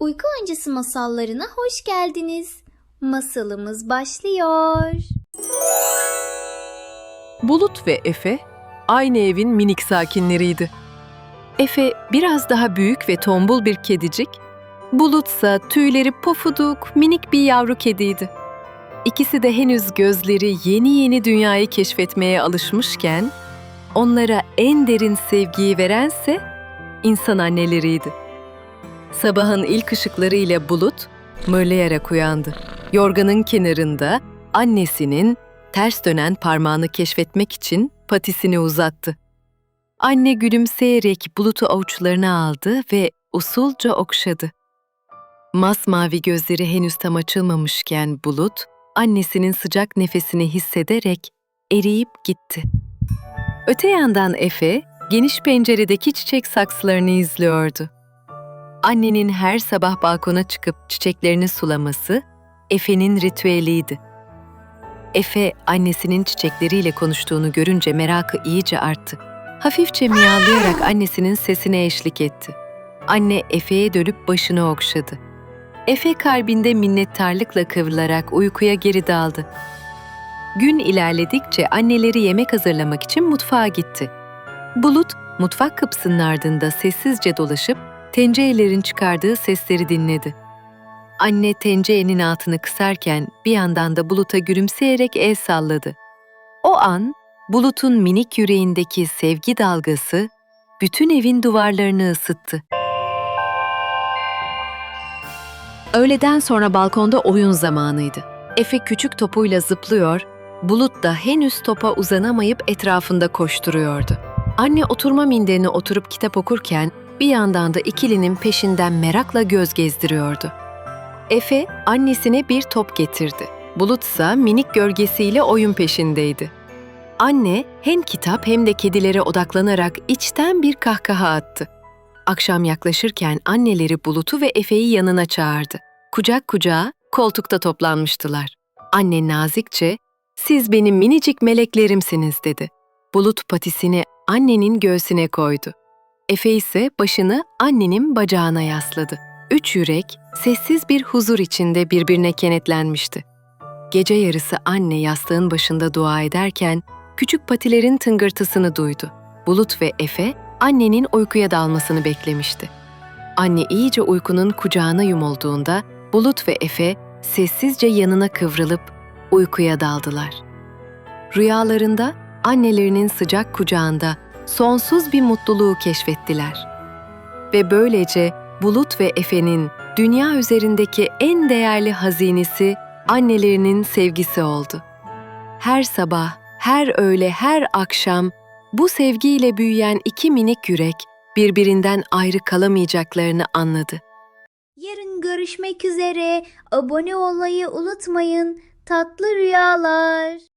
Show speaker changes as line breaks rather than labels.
Uyku öncesi masallarına hoş geldiniz. Masalımız başlıyor.
Bulut ve Efe aynı evin minik sakinleriydi. Efe biraz daha büyük ve tombul bir kedicik, Bulutsa tüyleri pofuduk, minik bir yavru kediydi. İkisi de henüz gözleri yeni yeni dünyayı keşfetmeye alışmışken, onlara en derin sevgiyi verense insan anneleriydi. Sabahın ilk ışıkları ile Bulut mırlayarak uyandı. Yorganın kenarında annesinin ters dönen parmağını keşfetmek için patisini uzattı. Anne gülümseyerek bulutu avuçlarına aldı ve usulca okşadı. Masmavi gözleri henüz tam açılmamışken bulut, annesinin sıcak nefesini hissederek eriyip gitti. Öte yandan Efe, geniş penceredeki çiçek saksılarını izliyordu. Annenin her sabah balkona çıkıp çiçeklerini sulaması, Efe'nin ritüeliydi. Efe annesinin çiçekleriyle konuştuğunu görünce merakı iyice arttı. Hafifçe miyavlayarak annesinin sesine eşlik etti. Anne Efe'ye dönüp başını okşadı. Efe kalbinde minnettarlıkla kıvrılarak uykuya geri daldı. Gün ilerledikçe anneleri yemek hazırlamak için mutfağa gitti. Bulut, mutfak kapısının ardında sessizce dolaşıp tencerelerin çıkardığı sesleri dinledi. Anne tencerenin altını kısarken bir yandan da Bulut'a gülümseyerek el salladı. O an Bulut'un minik yüreğindeki sevgi dalgası bütün evin duvarlarını ısıttı. Öğleden sonra balkonda oyun zamanıydı. Efe küçük topuyla zıplıyor, Bulut da henüz topa uzanamayıp etrafında koşturuyordu. Anne oturma minderine oturup kitap okurken bir yandan da ikilinin peşinden merakla göz gezdiriyordu. Efe annesine bir top getirdi. Bulut ise minik gölgesiyle oyun peşindeydi. Anne hem kitap hem de kedilere odaklanarak içten bir kahkaha attı. Akşam yaklaşırken anneleri Bulut'u ve Efe'yi yanına çağırdı. Kucak kucağa koltukta toplanmıştılar. Anne nazikçe, "Siz benim minicik meleklerimsiniz." dedi. Bulut patisini annenin göğsüne koydu. Efe ise başını annenin bacağına yasladı. Üç yürek sessiz bir huzur içinde birbirine kenetlenmişti. Gece yarısı anne yastığın başında dua ederken küçük patilerin tıngırtısını duydu. Bulut ve Efe annenin uykuya dalmasını beklemişti. Anne iyice uykunun kucağına yumulduğunda Bulut ve Efe sessizce yanına kıvrılıp uykuya daldılar. Rüyalarında annelerinin sıcak kucağında sonsuz bir mutluluğu keşfettiler. Ve böylece Bulut ve Efe'nin dünya üzerindeki en değerli hazinesi annelerinin sevgisi oldu. Her sabah, her öğle, her akşam bu sevgiyle büyüyen iki minik yürek birbirinden ayrı kalamayacaklarını anladı.
Yarın görüşmek üzere. Abone olmayı unutmayın. Tatlı rüyalar.